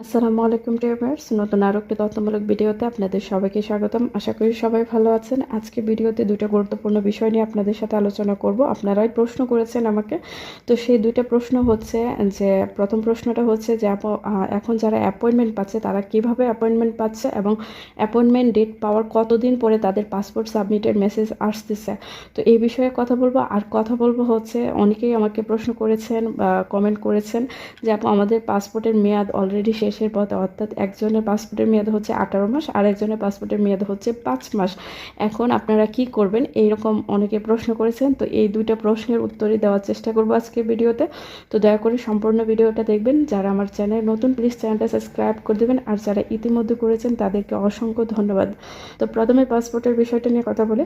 আসসালামু আলাইকুম ড্রাইভার্স নতুন আরও একটি তথ্যমূলক ভিডিওতে আপনাদের সবাইকে স্বাগতম। আশা করি সবাই ভালো আছেন। আজকে ভিডিওতে দুটো গুরুত্বপূর্ণ বিষয় নিয়ে আপনাদের সাথে আলোচনা করব। আপনারাই প্রশ্ন করেছেন আমাকে। তো সেই দুইটা প্রশ্ন হচ্ছে যে, প্রথম প্রশ্নটা হচ্ছে যে এখন যারা অ্যাপয়েন্টমেন্ট পাচ্ছে, তারা কীভাবে অ্যাপয়েন্টমেন্ট পাচ্ছে এবং অ্যাপয়েন্টমেন্ট ডেট পাওয়ার কতদিন পরে তাদের পাসপোর্ট সাবমিটের মেসেজ আসতেছে? তো এই বিষয়ে কথা বলব। আর কথা বলব হচ্ছে, অনেকেই আমাকে প্রশ্ন করেছেন বা কমেন্ট করেছেন যে, আপু, আমাদের পাসপোর্টের মেয়াদ অলরেডি শেষের পথে, অর্থাৎ একজনের পাসপোর্টের মেয়াদ হচ্ছে আঠারো মাস, আর একজনের পাসপোর্টের মেয়াদ হচ্ছে পাঁচ মাস। এখন আপনারা কি করবেন? এইরকম অনেকে প্রশ্ন করেছেন, তো এই দুইটা প্রশ্নের উত্তরই দেওয়ার চেষ্টা করব আজকে ভিডিওতে। তো দয়া করে সম্পূর্ণ ভিডিওটা দেখবেন। যারা আমার চ্যানেল নতুন প্লিজ চ্যানেলটা সাবস্ক্রাইব করে দেবেন। আর যারা ইতিমধ্যে করেছেন, তাদেরকে অসংখ্য ধন্যবাদ। তো প্রথমে পাসপোর্টের বিষয়টা নিয়ে কথা বলে।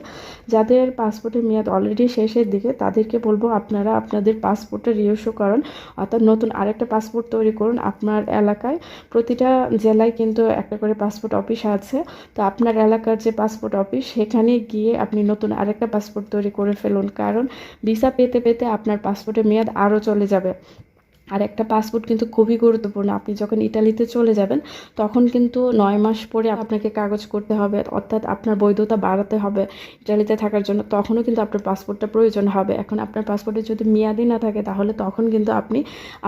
যাদের পাসপোর্টের মেয়াদ অলরেডি শেষের দিকে, তাদেরকে বলব আপনারা আপনাদের পাসপোর্টের রিইস্যু করুন। অর্থাৎ নতুন আরেকটা পাসপোর্ট তৈরি করুন আপনার এলাকায়। প্রতিটা জেলায় কিন্তু একটা করে পাসপোর্ট অফিস আছে। তো আপনার এলাকার যে পাসপোর্ট অফিস সেখানে গিয়ে আপনি নতুন আরেকটা পাসপোর্ট তৈরি করে ফেলুন। কারণ ভিসা পেতে পেতে আপনার পাসপোর্টের মেয়াদ আরও চলে যাবে। আর একটা পাসপোর্ট কিন্তু খুবই গুরুত্বপূর্ণ। আপনি যখন ইটালিতে চলে যাবেন, তখন কিন্তু নয় মাস পরে আপনাকে কাগজ করতে হবে, অর্থাৎ আপনার বৈধতা বাড়াতে হবে ইটালিতে থাকার জন্য। তখনও কিন্তু আপনার পাসপোর্টটা প্রয়োজন হবে। এখন আপনার পাসপোর্টে যদি মেয়াদি না থাকে, তাহলে তখন কিন্তু আপনি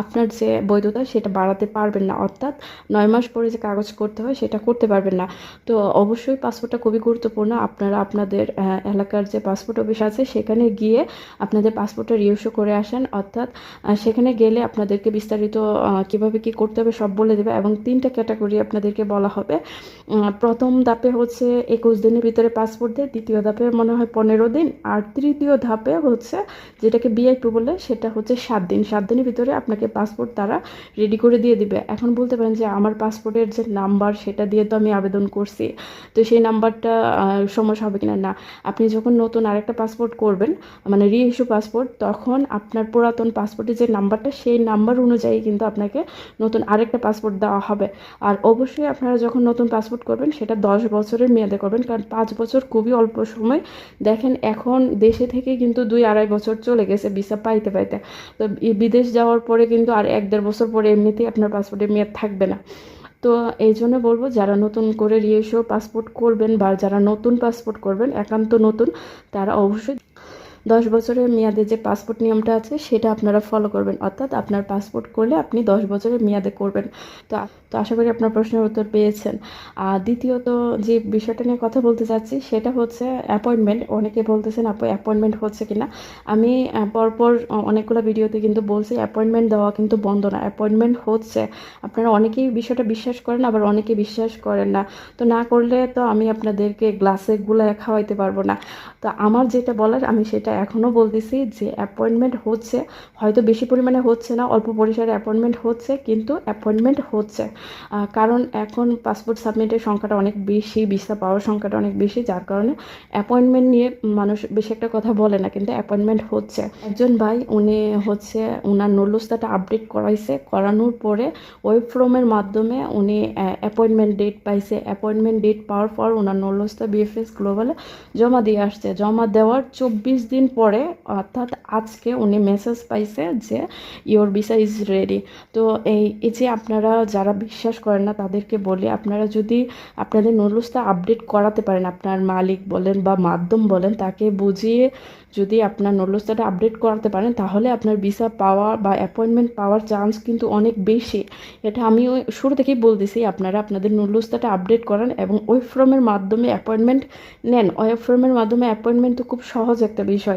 আপনার যে বৈধতা, সেটা বাড়াতে পারবেন না। অর্থাৎ নয় মাস পরে যে কাগজ করতে হয়, সেটা করতে পারবেন না। তো অবশ্যই পাসপোর্টটা খুবই গুরুত্বপূর্ণ। আপনারা আপনাদের এলাকার যে পাসপোর্ট অফিস আছে, সেখানে গিয়ে আপনাদের পাসপোর্টটা রিইস্যু করে আসেন। অর্থাৎ সেখানে গেলে আপনাদেরকে বিস্তারিত কীভাবে কি করতে হবে সব বলে দেবে এবং তিনটা ক্যাটাগরি আপনাদেরকে বলা হবে। প্রথম ধাপে হচ্ছে একুশ দিনের ভিতরে পাসপোর্ট দেয়, দ্বিতীয় ধাপে মনে হয় পনেরো দিন, আর তৃতীয় ধাপে হচ্ছে যেটাকে বিআইপি বলে সেটা হচ্ছে সাত দিন। সাত দিনের ভিতরে আপনাকে পাসপোর্ট তারা রেডি করে দিয়ে দিবে। এখন বলতে পারেন যে আমার পাসপোর্টের যে নাম্বার সেটা দিয়ে তো আমি আবেদন করছি, তো সেই নাম্বারটা সমস্যা হবে কিনা? না। আপনি যখন নতুন আরেকটা পাসপোর্ট করবেন মানে রিইস্যু পাসপোর্ট, তখন আপনার পুরাতন পাসপোর্টের যে নাম্বারটা, সেই নাম্বার অনুযায়ী কিন্তু আপনাকে নতুন আরেকটা পাসপোর্ট দেওয়া হবে। আর অবশ্যই আপনারা যখন নতুন পাসপোর্ট করবেন, সেটা দশ বছরের মেয়াদে করবেন, কারণ পাঁচ বছর খুবই অল্প সময়। দেখেন, এখন দেশে থেকে কিন্তু দুই আড়াই বছর চলে গেছে ভিসা পাইতে পাইতে। তো বিদেশ যাওয়ার পরে কিন্তু আর এক দেড় বছর পরে এমনিতেই আপনার পাসপোর্টের মেয়াদ থাকবে না। তো এই জন্য বলব, যারা নতুন করে রিইস্যু পাসপোর্ট করবেন বা যারা নতুন পাসপোর্ট করবেন, একান্ত নতুন, তারা অবশ্যই দশ বছরের মেয়াদে যে পাসপোর্ট নিয়মটা আছে, সেটা আপনারা ফলো করবেন। অর্থাৎ আপনার পাসপোর্ট করলে আপনি দশ বছরের মেয়াদে করবেন। তো তো আশা করি আপনার প্রশ্নের উত্তর পেয়েছেন। আর দ্বিতীয়ত যে বিষয়টা নিয়ে কথা বলতে চাচ্ছি, সেটা হচ্ছে অ্যাপয়েন্টমেন্ট অনেকে বলতেছেন, আপু অ্যাপয়েন্টমেন্ট হচ্ছে কিনা? আমি পরপর অনেকগুলো ভিডিওতে কিন্তু বলছি অ্যাপয়েন্টমেন্ট দেওয়া কিন্তু বন্ধ না। অ্যাপয়েন্টমেন্ট হচ্ছে। আপনারা অনেকেই বিষয়টা বিশ্বাস করেন, আবার অনেকে বিশ্বাস করেন না। তো না করলে তো আমি আপনাদেরকে গ্লাসে গুলায় খাওয়াইতে পারব না। তো আমার যেটা বলার, আমি সেটা এখনও বলতেছি যে অ্যাপয়েন্টমেন্ট হচ্ছে, হয়তো বেশি পরিমাণে হচ্ছে না, অল্প পরিসরে অ্যাপয়েন্টমেন্ট হচ্ছে, কিন্তু অ্যাপয়েন্টমেন্ট হচ্ছে। কারণ এখন পাসপোর্ট সাবমিটের সংখ্যাটা অনেক বেশি ভিসা পাওয়ার সংখ্যাটা অনেক বেশি, যার কারণে অ্যাপয়েন্টমেন্ট নিয়ে মানুষ বেশি একটা কথা বলে না, কিন্তু অ্যাপয়েন্টমেন্ট হচ্ছে। একজন ভাই, উনি হচ্ছে ওনার নলুস্তাটা আপডেট করাইছে, করানোর পরে ওয়েব ফ্রমের মাধ্যমে উনি অ্যাপয়েন্টমেন্ট ডেট পাইছে। অ্যাপয়েন্টমেন্ট ডেট পাওয়ার পর ওনার নলুস্তা বিএফএস গ্লোবালে জমা দিয়ে আসছে। জমা দেওয়ার চব্বিশ দিন পরে, অর্থাৎ আজকে উনি মেসেজ পাইছে যে ইওর ভিসা ইজ রেডি তো এই এই যে আপনারা যারা বিশ্বাস করেন না, তাদেরকে বলি, আপনারা যদি আপনাদের নলুস্তা আপডেট করাতে পারেন, আপনার মালিক বলেন বা মাধ্যম বলেন, তাকে বুঝিয়ে যদি আপনার নলুস্তাটা আপডেট করাতে পারেন, তাহলে আপনার ভিসা পাওয়া বা অ্যাপয়েন্টমেন্ট পাওয়ার চান্স কিন্তু অনেক বেশি। এটা আমি ওই শুরু থেকেই বলতেছি, আপনারা আপনাদের নলুস্তাটা আপডেট করান এবং ওই ফর্মের মাধ্যমে অ্যাপয়েন্টমেন্ট নেন। ওয়েব ফর্মের মাধ্যমে অ্যাপয়েন্টমেন্ট তো খুব সহজ একটা বিষয়।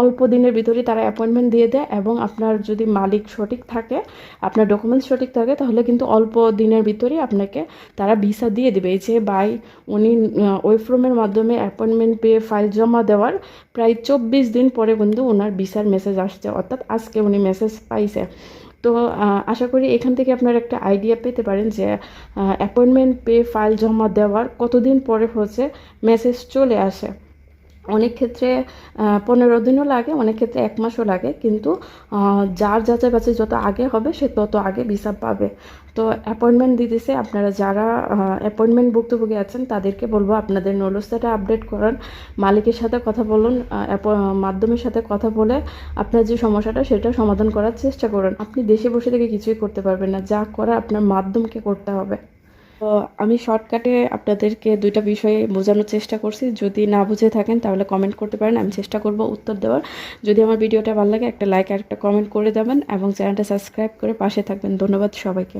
অল্প দিনের ভিতরেই তারা অ্যাপয়েন্টমেন্ট দিয়ে দেয় এবং আপনার যদি মালিক সঠিক থাকে, আপনার ডকুমেন্টস সঠিক থাকে, তাহলে কিন্তু অল্প দিনের ভিতরেই আপনাকে তারা ভিসা দিয়ে দেবে। এই যে বাই উনি ওয়েব ফর্মের মাধ্যমে অ্যাপয়েন্টমেন্ট পেয়ে ফাইল জমা দেওয়ার প্রায় চব্বিশ দিন পরে কিন্তু ওনার ভিসার মেসেজ আসছে। অর্থাৎ আজকে উনি মেসেজ পাইছে। তো আশা করি এখান থেকে আপনারা একটা আইডিয়া পেতে পারেন যে অ্যাপয়েন্টমেন্ট পে ফাইল জমা দেওয়ার কতদিন পরে হচ্ছে মেসেজ চলে আসে। অনেক ক্ষেত্রে পনেরো দিনও লাগে, অনেক ক্ষেত্রে এক মাসও লাগে, কিন্তু যার যাচাই বাছাই যত আগে হবে, সে তত আগে ভিসা পাবে। তো অ্যাপয়েন্টমেন্ট দিতেছে, আপনারা যারা অ্যাপয়েন্টমেন্ট ভুক্তভোগী আছেন, তাদেরকে বলব আপনাদের নলস্তাটা আপডেট করান, মালিকের সাথে কথা বলুন মাধ্যমের সাথে কথা বলে আপনার যে সমস্যাটা, সেটা সমাধান করার চেষ্টা করুন। আপনি দেশে বসে থেকে কিছুই করতে পারবেন না, যা করা আপনার মাধ্যমকে করতে হবে। তো আমি শর্টকাটে আপনাদেরকে দুইটা বিষয়ে বোঝানোর চেষ্টা করছি। যদি না বুঝে থাকেন, তাহলে কমেন্ট করতে পারেন, আমি চেষ্টা করব উত্তর দেওয়ার। যদি আমার ভিডিওটা ভালো লাগে, একটা লাইক আর একটা কমেন্ট করে দেবেন এবং চ্যানেলটা সাবস্ক্রাইব করে পাশে থাকবেন। ধন্যবাদ সবাইকে।